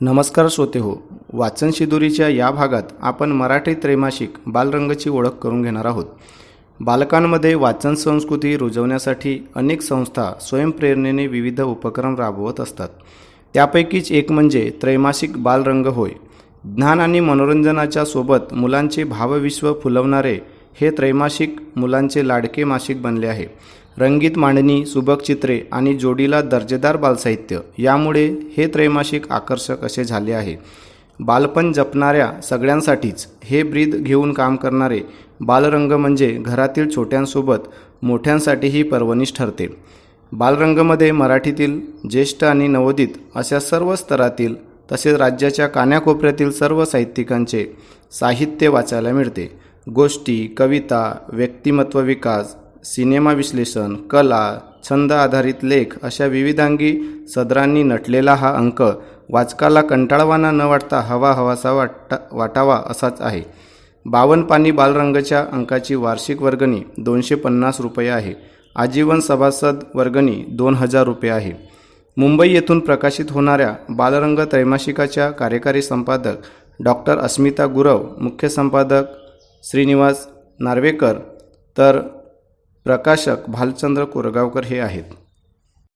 नमस्कार श्रोते हो वाचन शिदुरीच्या या भागात आपण मराठी त्रैमासिक बालरंगची ओळख करून घेणार आहोत. बालकांमध्ये वाचन संस्कृती रुजवण्यासाठी अनेक संस्था स्वयंप्रेरणेने विविध उपक्रम राबवत असतात. त्यापैकीच एक म्हणजे त्रैमासिक बालरंग होय. ज्ञान आणि मनोरंजनाच्या सोबत मुलांचे भावविश्व फुलवणारे हे त्रैमासिक मुलांचे लाडके मासिक बनले आहे. रंगीत मांडणी सुबक चित्रे आणि जोडीला दर्जेदार बालसाहित्य यामुळे हे त्रैमासिक आकर्षक असे झाले आहे. बालपण जपणाऱ्या सगळ्यांसाठीच हे ब्रीद घेऊन काम करणारे बालरंग म्हणजे घरातील छोट्यांसोबत मोठ्यांसाठीही पर्वणीच ठरते. बालरंगमध्ये मराठीतील ज्येष्ठ आणि नवोदित अशा सर्व स्तरातील तसेच राज्याच्या कान्याकोपऱ्यातील सर्व साहित्यिकांचे साहित्य वाचायला मिळते. गोष्टी कविता व्यक्तिमत्व विकास सिनेमा विश्लेषण कला छंद आधारित लेख अशा विविधांगी सदरांनी नटलेला हा अंक वाचकाला कंटाळवाना न वाटता हवा हवासा वाटा वाटावा असाच आहे. बावन पानी बालरंगच्या अंकाची वार्षिक वर्गणी दोनशे पन्नास रुपये आहे. आजीवन सभासद वर्गणी दोन हजार रुपये आहे. मुंबई येथून प्रकाशित होणाऱ्या बालरंग त्रैमासिकाच्या कार्यकारी संपादक डॉक्टर अस्मिता गुरव मुख्य संपादक श्रीनिवास नार्वेकर तर प्रकाशक भालचंद्र कोरगावकर हे आहेत.